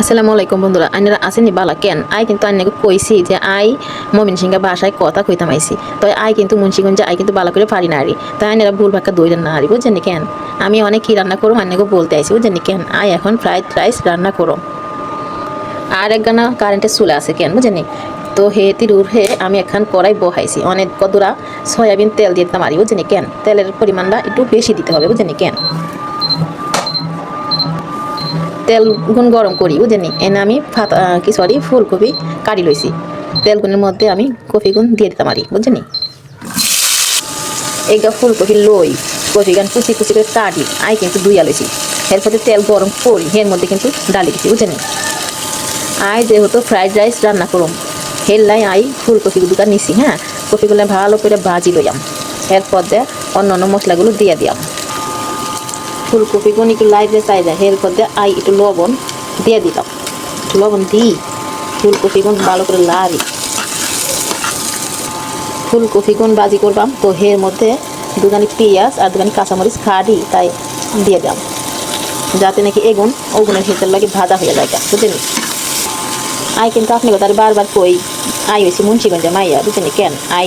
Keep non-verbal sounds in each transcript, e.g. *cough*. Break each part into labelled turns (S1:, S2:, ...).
S1: আসসালামু আলাইকুম বন্ধুরা, আইনারা আসেনি বালা কেন? আই কিন্তু আইনাকে কইছি যে আই মমিন সিংহা বাসায় কথা কইতাম আইছি। তো আই কিন্তু মুন্সিগঞ্জে আই কিন্তু বালা করে পারি না আরি তাই আইনারা ভুল ভাক্কা দইলেন না আরি বুঝছেন কেন? আমি অনেক কি রান্না করো, আইনাকে বলতে আইছি, বুঝছেন কেন? আই এখন ফ্রাইড রাইস রান্না করো। আর এক গানা কারেন্টের চুলে আছে কেন, বুঝছেন নি? তো হে তিরুর হে, আমি এখন কড়াই বহাইছি। অনেক কদুরা সয়াবিন তেল দিয়ে দিতাম আরি বুঝছেন নি কেন? তেলের পরিমাণটা একটু বেশি দিতে হবে, বুঝছেন নি কেন? তেল গুণ গরম করি বুঝেনি এনে আমি ফাত কি সরি ফুলকপি কাটি লইছি। তেলগুনের মধ্যে আমি কফি গুণ দিয়ে দিতাম আরি বুঝছেনি এইগা ফুলকপি লই, কফি গান কুচি কুচি করে কাটি আই কিন্তু দুইয়া লইছি। এরপরে তেল গরম করি, এর মধ্যে কিন্তু ডালি দিছি বুঝছেনি আই যেহেতু ফ্রাইড রাইস রান্না করুম হের লাই আই ফুলকপি দুটা নিছি হ্যাঁ? কপিগুলো ভালো করে ভাজি লইয়াম। এরপর দিয়ে অন্য অন্য মশলাগুলো দিয়ে দিয়াম। ফুলকপি কোন একটু লাইটে চাই যায় এর মধ্যে আই একটু লবণ দিয়ে দিলাম। লবণ দিই। ফুলকপি কোন ভালো করে লাড়ি। ফুলকপি কোন বাজি করবাম তো এর মধ্যে দুখানি পেঁয়াজ আর দুখানি কাঁচামরিচ খাড়ি, তাই দিয়ে দিলাম। যাতে নাকি এগুন ওগুনের ভিতর লাগে ভাজা হয়ে যায় বুঝলেন আই কিন্তু আপনি কথা বারবার কই, আই হয়েছি মুন্সিগঞ্জে মাইয়া বুঝছেন কেন? আই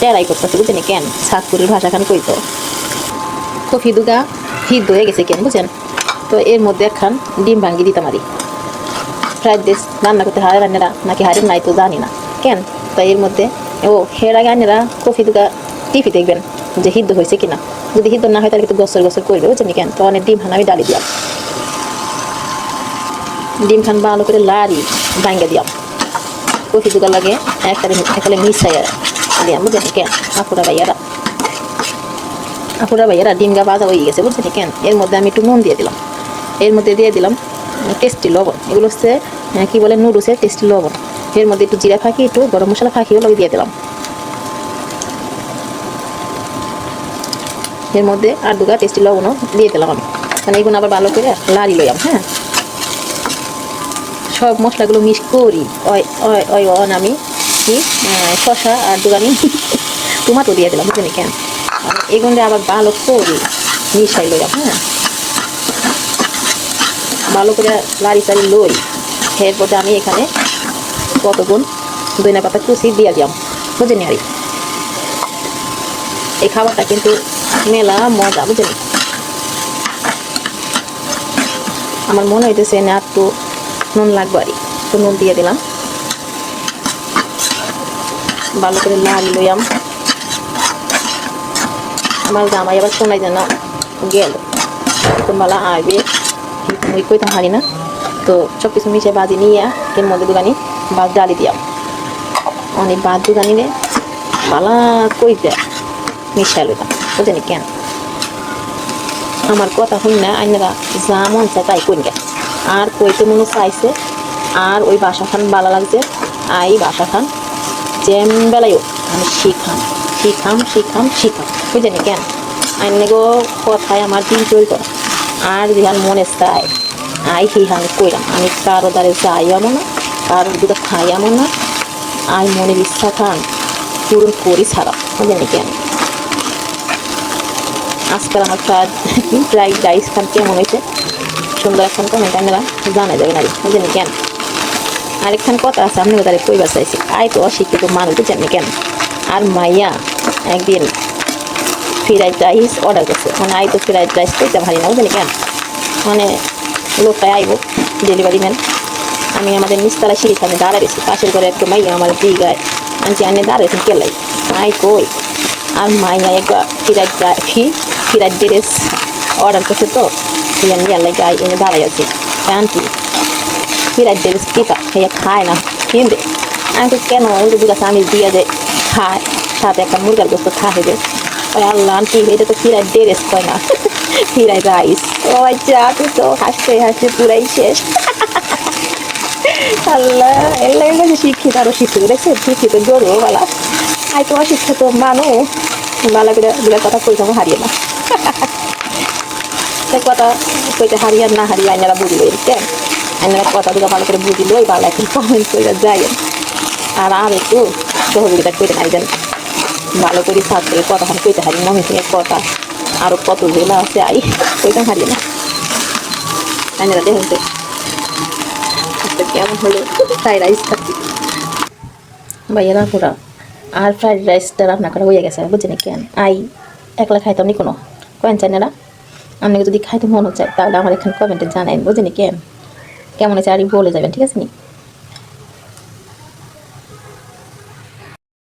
S1: টেরাই করতেছে বুঝছেন কেন? সাতপুরের ভাষা খান কইতো। কফি দুগা হিদ্ধ হয়ে গেছে কেন, বুঝছেন? তো এর মধ্যে একখান ডিম ভাঙ্গি দিতাম আরি ফ্রাইড রাইস রান্না করতে হারে রান্নারা নাকি হারে নাই তো জানি না। কেন? তো এর মধ্যে, ও হের আগে আন্নারা কফি দুগা টিপি দেখবেন যে হিদ্ধ হয়েছে কিনা। যদি হিদ্ধ না হয় তাহলে কিন্তু গসর গসর করবে, বুঝছেন কেন? তো অনেক ডিম খান আমি ডালি দিলাম। ডিম খান ভালো করে লাড়ি, ভাঙ্গা দিলাম। কফি দুগা লাগে একটা একালে মিশাইয়া দিলাম, বুঝছেন কেন? আপুরা ভাইয়ারা। আপুরা ভাইয়ারা ডিম গা ভাজা হয়ে গেছে, বুঝছেন? কেন এর মধ্যে আমি একটু নুন দিয়ে দিলাম। এর মধ্যে দিয়ে দিলাম টেস্টি লবণ। এগুলো হচ্ছে কী বলে নুডলসের টেস্টি লবণ। এর মধ্যে একটু জিরা ফাঁকি, একটু গরম মশলা ফাঁকিও লগে দিয়ে দিলাম। এর মধ্যে আর দুগা টেস্টি লবণও দিয়ে দিলাম আমি। মানে এগুলো আবার ভালো করে লাড়ি লইলাম হ্যাঁ? সব মশলাগুলো মিক্স করি। ওই ওই অন আমি কি শসা আর দুগানি, *laughs* টমাটো দিয়ে দিলাম বুঝলি কেন এগুলো আবার ভালো করি মিশাই লইলাম হ্যাঁ? ভালো করে লাড়ি চাড়ি লই, এরপরে আমি এখানে কতগুণ দইনা পাতা কুচি দিয়ে দিলাম বুঝলি আরি এই খাবারটা কিন্তু মেলা মজা বুঝলি আমার মনে হইতেছে না একটু নুন লাগবে আরই তো নুন দিয়ে দিলাম। ভালো করে লাল লইয়াম আমার জামাই আবার শোনাই যেন গেল। কোন বেলা আসবে মুই কইতাম হারি না? তো সব কিছু মিশে বাজি নিয়ে এর মধ্যে দোকানি বাদ ডালি দিয়াম অনেক বাদ দোকানি রে বালা কইতে মিশাই লইতাম বুঝলি কেন? আমার কথা শুন না, আইনারা যা মন চায় তাই কইন গে। আর কইতে মনে চাইছে, আর ওই বাসা খান ভালো লাগছে আই বাসা খান যেম বেলায়ও আমি শিখাম শিখাম শিখাম। শিখাম বুঝলি কেন? আইনে গো কথায় আমার দিন চলত। আর যেহান মনে চাই আই হিহান কইরাম। আমি কারও দ্বারে যাই এমন না, কারোর দুটো খাই এমন না। আই মনের ইচ্ছা খান পূরণ করি ছাড়া। বুঝলি কেন? আজকাল আমার ফ্রাইড প্রায় রাইস খান কেমন হয়েছে সুন্দর এখন কমেন্ট আপনারা জানা যাবে না বুঝলেন কেন? আরেকখান কথা আছে আপনি তাদের কইবার চাইছি। আয় তো অশিক্ষিত মানুষ বুঝছেন কেন? আর মাইয়া একদিন ফ্রাইড রাইস অর্ডার করছে। মানে আই তো ফ্রাইড রাইস কইতে পারি না বুঝলেন কেন? মানে লোকটাই আইব ডেলিভারি ম্যান আমি আমাদের নিচতলা সিঁড়ি সামনে দাঁড়াইছি পাশের ঘরে একটু মাইয়া আমার দিঘায় আনছি, আনে দাঁড়াইছি কেলাই আই কই? আর মাইয়া একবার ফিরাইড ফি ফিরাইড ড্রেস অর্ডার করছে তো আমি ইয়ার লাগে আই এনে দাঁড়াই আছি। আনটি ফিরাইড ড্রেস টিকা খাইয়া খায় না। কিনবে আমি তো কেন? দুটো আমি দিয়ে যে খায়। সাথে একটা মুরগার গোস্ত খায় যে ওই আল্লাহ আন্টি, এটা তো ফিরাইড ড্রেস কয় না? *laughs* ফিরাইড রাইস। ও আচ্ছা তুই তো হাসতে হাসতে পুরাই শেষ। *laughs* আল্লাহ এলাই কাছে শিক্ষিত আরও শিক্ষিত দেখছে শিক্ষিত গরু বালা। আই তো অশিক্ষিত মানুষ বালা করে কথা কইতাম হারিয়ে না। *laughs* সে কথা কইতে হারিয়ে আর না হারিয়ে আইনারা বুঝিল কেন আইনারা কথা দুটা ভালো করে বুঝিল, ওই বালা একটু কমেন্ট করে যায়। আর আর একটু সহযোগিতা করে নাই দেন। ভালো করে ছাত্রের কথা কইতে হারি মনে কথা। আরও কত যেগুলো আছে, আই, কইতাম হারিয়ে না। আইনারা দেখুন তো। কেমন হলো? ফ্রাইড রাইস খাচ্ছি। ভাইয়েরা পুরা। আর ফ্রাইড রাইসটা রান্না করা হয়ে গেছে, বুঝছেন কেন? আই, একলা খাইতাম নি কোনো? কেন চাই না আপনাকে যদি খাইতে মন চায়, তাহলে আমার এখানে কমেন্টে জানাইন, বুঝছেন কেন? কেমন আছে আর বলে যাবেন, ঠিক আছে নি?